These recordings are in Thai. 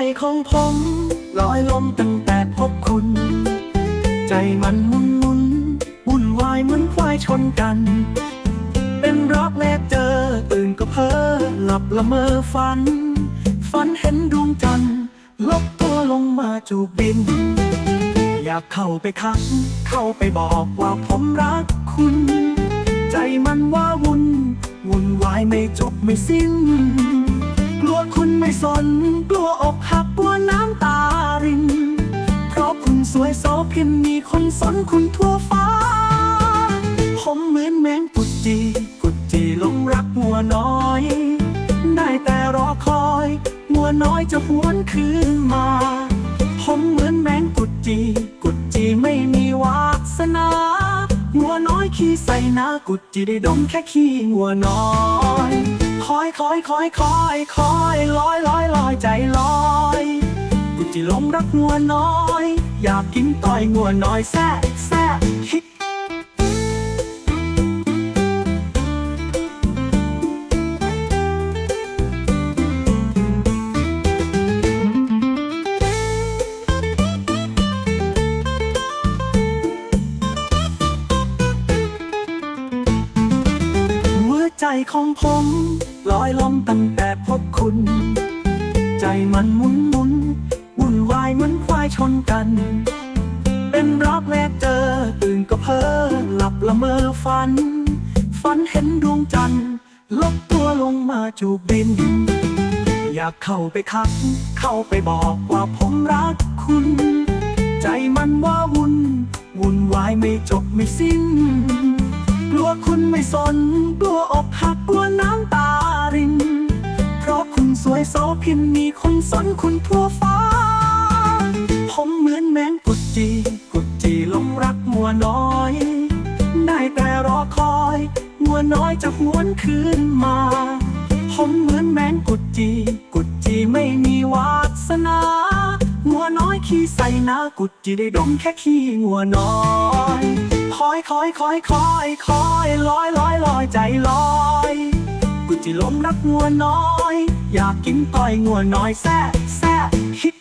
ใจของผมลอยลมตั้งแต่พบคุณ ใจมันมุนมุนวุ่นวายเหมือนควายชนกัน เป็นรักแรกเจอตื่นก็เพ้อหลับละเมอฝัน ฝันเห็นดวงจันทร์ลบตัวลงมาจูบบิน อยากเข้าไปคักเข้าไปบอกว่าผมรักคุณ ใจมันว่าวุ่นวุ่นวายไม่จบไม่สิ้น กลัวคุณไม่สน กลัวอกหักกลัวน้ำตาริน เพราะคุณสวยโสเพียงมีคนสนคุณทั่วฟ้า ผมเหมือนแมงกุดจีกุดจีลงรักมัวน้อย ได้แต่รอคอย มัวน้อยจะหวนคืนมา ผมเหมือนแมงกุดจีกุดจีไม่มีวาสนางัวน้อยขี้ใส่นากุดจีได้ดมแค่ขี้งัวน้อย คอยคอยคอยคอยคอยลอยลอยลอยใจลอยกุดจีหลงรักงัวน้อย อยากกินต่อยงัวน้อยแซ่แซ่ฮิหัวใจของผม ลอยลมตั้งแต่พบคุณ ใจมันหมุนหมุนวุ่นวายเหมือนควายชนกัน เป็นรักแรกเจอตื่นก็เพ้อหลับละเมอฝัน ฝันเห็นดวงจันทร์ลบตัวลงมาจูบบิน อยากเข้าไปคัก เข้าไปบอกว่าผมรักคุณ ใจมันว่าวุ่นวุ่นวายไม่จบไม่สิ้น กลัวคุณไม่สน กลัวอกหักกลัวน้ำ สวยโสเพียงมีคนสนคุณทั่วฟ้า ผมเหมือนแมงกุดจี กุดจีลงรักมัวน้อย ได้แต่รอคอย มัวน้อยจะหวนคืนมา ผมเหมือนแมงกุดจี กุดจีไม่มีวาสนางัวน้อยขี้ใส่นากุดจีได้ดมแค่ขี้งัวน้อยคอยคอยคอยคอยคอยลอยลอยลอยใจลอย กุดจีล้มรักงัวน้อย อยากกินต่อยงัวน้อยแซ่แซ่คิด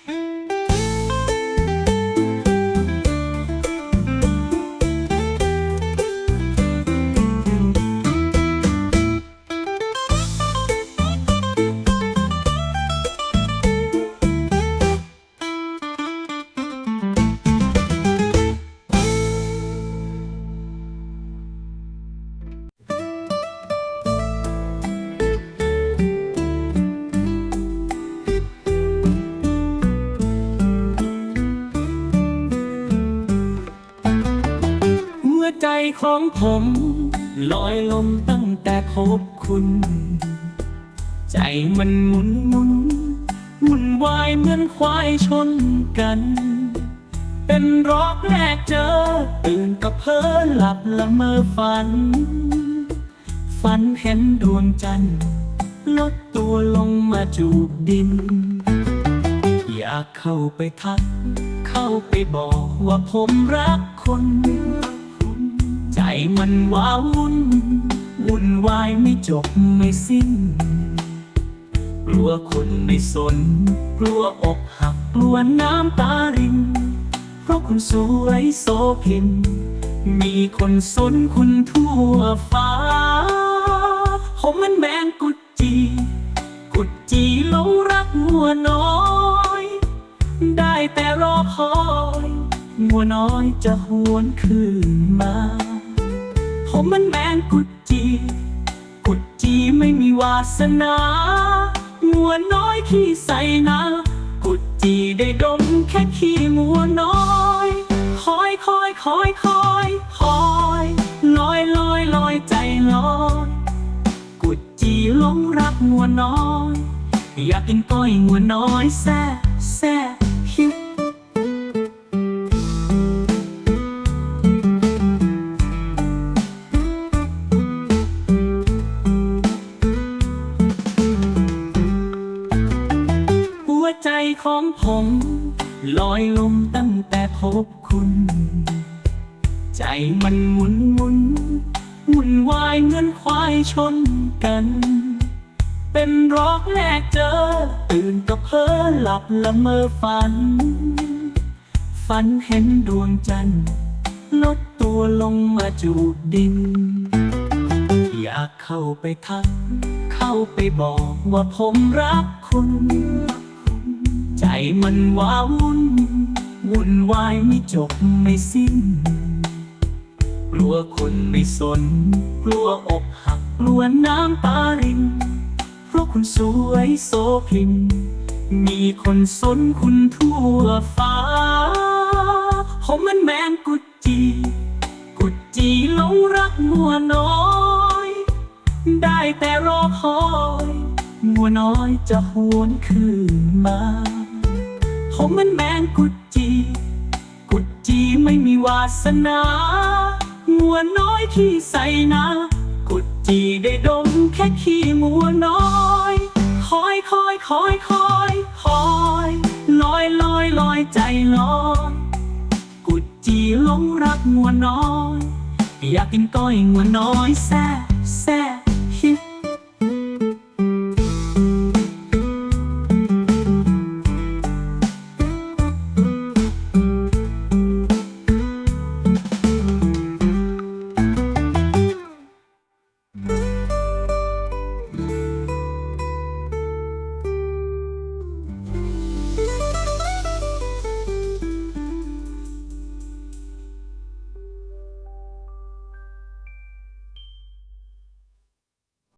ของผมลอยลมตั้งแต่พบคุณ ใจมันหมุนหมุนวุ่นวายเหมือนควายชนกัน เป็นรอกแรกเจอ ตื่นก็เพ้อหลับละเมอฝัน ฝันเห็นดวงจันทร์ลดตัวลงมาจูบดิน อยากเข้าไปทัก เข้าไปบอกว่าผมรักคน ใจมันว้าวุ่น วุ่นวายไม่จบไม่สิ้น กลัวคนไม่สน กลัวอกหักกลัวน้ำตาริน เพราะคุณสวยโสพิน มีคนสนคุณทั่วฟ้า ผมมันแมงกุดจี กุดจีหลงรักงัวน้อย ได้แต่รอคอยงัวน้อยจะหวนคืนมา ผมมันแมงกุดจี กุดจีไม่มีวาสนางัวน้อยขี้ใส่นากุดจีได้ดมแค่ขี้งัวน้อยคอยคอยคอยคอยคอยลอยลอยลอยใจลอยกุดจีหลงรักงัวน้อย อยากกินก้อยงัวน้อยแซ่แซ่ ใจของผมลอยลมตั้งแต่พบคุณ ใจมันหมุนหมุนวุ่นวายเหมือนควายชนกัน เป็นรอกแรกเจอ ตื่นก็เพ้อหลับละเมอฝัน ฝันเห็นดวงจันทร์ลดตัวลงมาจูดดิน อยากเข้าไปทัก เข้าไปบอกว่าผมรักคุณ ใจมันว้าวุ่น วุ่นวายไม่จบไม่สิ้น กลัวคนไม่สน กลัวอกหักกลัวน้ำตาริน เพราะคุณสวยโสพิน มีคนสนคุณทั่วฟ้า ผมมันแมงกุดจี กุดจีหลงรักมัวน้อย ได้แต่รอคอยมัวน้อยจะหวนคืนมา ผมมันแมงกุดจี กุดจีไม่มีวาสนามัวน้อยที่ใส่นากุดจีได้ดมแค่ขี้มัวน้อยคอยคอยคอยคอยคอยลอยลอยลอยใจลอยกุดจีหลงรักมัวน้อย อยากกินก้อยมัวน้อยแซ่แซ่